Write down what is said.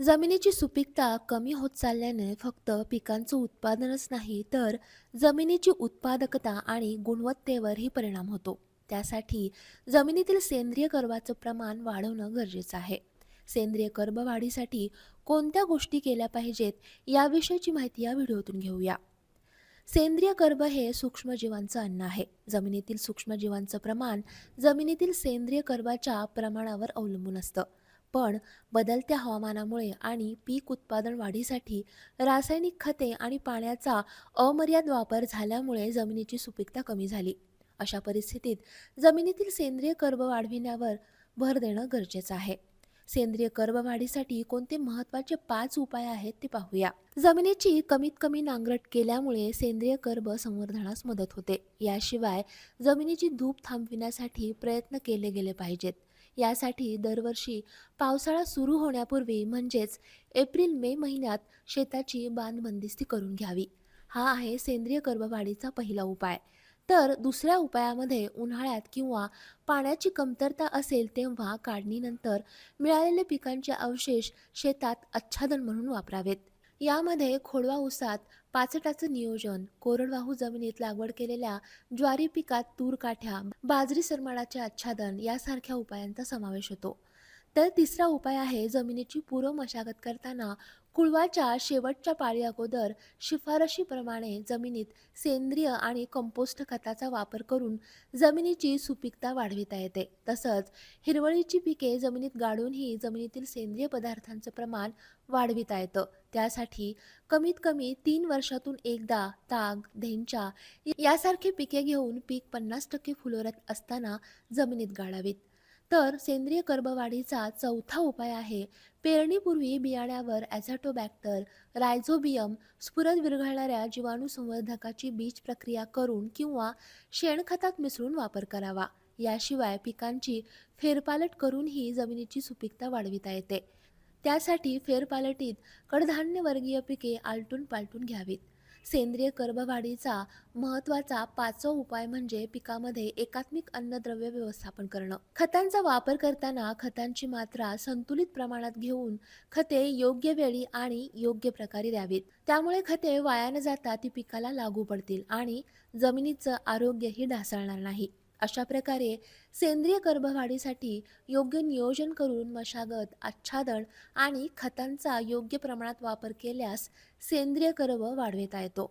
जमिनीची सुपीकता कमी होत चालल्याने फक्त पिकांचं उत्पादनच नाही तर जमिनीची उत्पादकता आणि गुणवत्तेवरही परिणाम होतो. त्यासाठी जमिनीतील सेंद्रिय कर्बाचं प्रमाण वाढवणं गरजेचं आहे. सेंद्रिय कर्ब वाढीसाठी कोणत्या गोष्टी केल्या पाहिजेत याविषयीची माहिती या व्हिडिओतून घेऊया. सेंद्रिय कर्ब हे सूक्ष्मजीवांचं अन्न आहे. जमिनीतील सूक्ष्मजीवांचं प्रमाण जमिनीतील सेंद्रिय कर्बाच्या प्रमाणावर अवलंबून असतं. पण बदलत्या हवामानामुळे आणि पीक उत्पादन वाढीसाठी रासायनिक खते आणि पाण्याचा अमर्याद वापर झाल्यामुळे जमिनीची सुपीकता कमी झाली. अशा परिस्थितीत जमिनीतील सेंद्रिय कर्ब वाढविण्यावर भर देणं गरजेचं आहे. सेंद्रिय कर्ब वाढीसाठी कोणते महत्त्वाचे पाच उपाय आहेत ते पाहूया. जमिनीची कमीत कमी नांगरट केल्यामुळे सेंद्रिय कर्ब संवर्धनास मदत होते. याशिवाय जमिनीची धूप थांबविण्यासाठी प्रयत्न केले गेले पाहिजेत. यासाठी दरवर्षी पावसाळा सुरू होण्यापूर्वी म्हणजेच एप्रिल मे महिन्यात शेताची बांधबंदिस्ती करून घ्यावी. हा आहे सेंद्रिय कर्बवाढीचा पहिला उपाय. तर दुसऱ्या उपायामध्ये उन्हाळ्यात किंवा पाण्याची कमतरता असेल तेव्हा काढणीनंतर मिळालेले पिकांचे अवशेष शेतात आच्छादन म्हणून वापरावेत. यामध्ये खोडवा ऊसात पाचटाचं नियोजन कोरडवाहू जमिनीत लागवड केलेल्या ज्वारी पिकात तूर काठ्या बाजरी सरमाडाचे आच्छादन यासारख्या उपायांचा समावेश होतो. तर तिसरा उपाय आहे जमिनीची पूर्व मशागत करताना कुळवाच्या शेवटच्या पाळी अगोदर शिफारशीप्रमाणे जमिनीत सेंद्रिय आणि कंपोस्ट खताचा वापर करून जमिनीची सुपीकता वाढविता येते. तसंच हिरवळीची पिके जमिनीत गाडूनही जमिनीतील सेंद्रिय पदार्थांचं प्रमाण वाढविता येतं. त्यासाठी कमीत कमी तीन वर्षातून एकदा ताग धेंचा यासारखी पिके घेऊन पीक पन्नास टक्के फुलोरत असताना जमिनीत गाळावीत. तर सेंद्रिय कर्बवाढीचा चौथा उपाय आहे. पेरणीपूर्वी बियाण्यावर ॲझॅटोबॅक्टर रायझोबियम स्फुरद विरघळणाऱ्या जीवाणू संवर्धकाची बीज प्रक्रिया करून किंवा शेणखतात मिसळून वापर करावा. याशिवाय पिकांची फेरपालट करूनही जमिनीची सुपीकता वाढविता येते. त्यासाठी फेरपालटीत कडधान्यवर्गीय पिके आलटून पालटून घ्यावीत. सेंद्रिय कर्बवाढीचा महत्त्वाचा पाचवा उपाय म्हणजे पिकामध्ये एकात्मिक अन्नद्रव्य व्यवस्थापन करणं. खतांचा वापर करताना खतांची मात्रा संतुलित प्रमाणात घेऊन खते योग्य वेळी आणि योग्य प्रकारे द्यावीत. त्यामुळे खते वाया न जाता ती पिकाला लागू पडतील आणि जमिनीचं आरोग्यही ढासळणार नाही. अशा प्रकारे सेंद्रिय गर्भवाढीसाठी योग्य नियोजन करून मशागत आच्छादन आणि खतांचा योग्य प्रमाणात वापर केल्यास सेंद्रिय गर्भ वाढविता येतो.